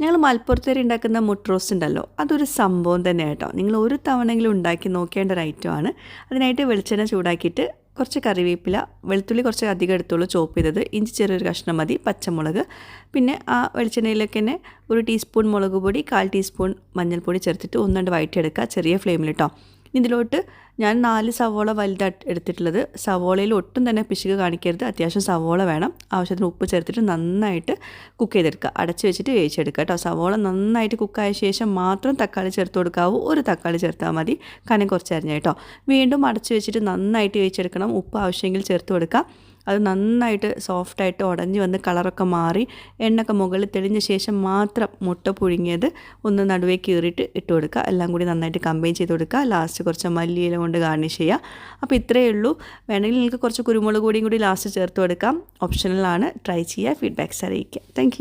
ഞങ്ങൾ മലപ്പുറത്തേരി ഉണ്ടാക്കുന്ന മുട്ട റോസ്റ്റ് ഉണ്ടല്ലോ അതൊരു സംഭവം തന്നെ കേട്ടോ. നിങ്ങൾ ഒരു തവണയെങ്കിലും ഉണ്ടാക്കി നോക്കേണ്ട ഒരു ഐറ്റമാണ് അതിനായിട്ട് വെളിച്ചെണ്ണ ചൂടാക്കിയിട്ട് കുറച്ച് കറിവേപ്പില വെളുത്തുള്ളി കുറച്ച് അധികം എടുത്തോളൂ ചോപ്പ് ചെയ്തത്. ഇഞ്ചി ചെറിയൊരു കഷ്ണം മതി പച്ചമുളക്. പിന്നെ ആ വെളിച്ചെണ്ണയിലൊക്കെ തന്നെ ഒരു ടീസ്പൂൺ മുളക് പൊടി കാൽ ടീസ്പൂൺ മഞ്ഞൾപ്പൊടി ചേർത്തിട്ട് ഒന്നുകൊണ്ട് വയറ്റിയെടുക്കുക ചെറിയ ഫ്ലെയിമിൽ കേട്ടോ ഇതിലോട്ട് ഞാൻ നാല് സവോള വലുതായിട്ട് എടുത്തിട്ടുള്ളത്. സവോളയിൽ ഒട്ടും തന്നെ പിശുക കാണിക്കരുത്. അത്യാവശ്യം സവോള വേണം. ആവശ്യത്തിന് ഉപ്പ് ചേർത്തിട്ട് നന്നായിട്ട് കുക്ക് ചെയ്തെടുക്കുക. അടച്ച് വെച്ചിട്ട് വേവിച്ചെടുക്കുക കേട്ടോ. സവോള നന്നായിട്ട് കുക്കായ ശേഷം മാത്രം തക്കാളി ചേർത്ത് കൊടുക്കാവൂ. ഒരു തക്കാളി ചേർത്താൽ മതി. കനം കുറച്ച് അരിഞ്ഞ കേട്ടോ. വീണ്ടും അടച്ച് വെച്ചിട്ട് നന്നായിട്ട് വേവിച്ചെടുക്കണം. ഉപ്പ് ആവശ്യമെങ്കിൽ ചേർത്ത് കൊടുക്കുക. അത് നന്നായിട്ട് സോഫ്റ്റായിട്ട് ഉടഞ്ഞ് വന്ന് കളറൊക്കെ മാറി എണ്ണൊക്കെ മുകളിൽ തെളിഞ്ഞ ശേഷം മാത്രം മുട്ട പുഴുങ്ങിയത് ഒന്ന് നടുവേ കീറിയിട്ട് ഇട്ട് കൊടുക്കുക. എല്ലാം കൂടി നന്നായിട്ട് കമ്പൈൻ ചെയ്ത് കൊടുക്കുക. ലാസ്റ്റ് കുറച്ച് മല്ലിയില കൊണ്ട് ഗാർണിഷ് ചെയ്യുക. അപ്പോൾ ഇത്രയേ ഉള്ളൂ. വേണമെങ്കിൽ നിങ്ങൾക്ക് കുറച്ച് കുരുമുളക് പൊടിയും കൂടി ലാസ്റ്റ് ചേർത്ത് കൊടുക്കാം. ഓപ്ഷണലാണ് ട്രൈ ചെയ്യുക. ഫീഡ്ബാക്ക്സ് അറിയിക്കുക. താങ്ക്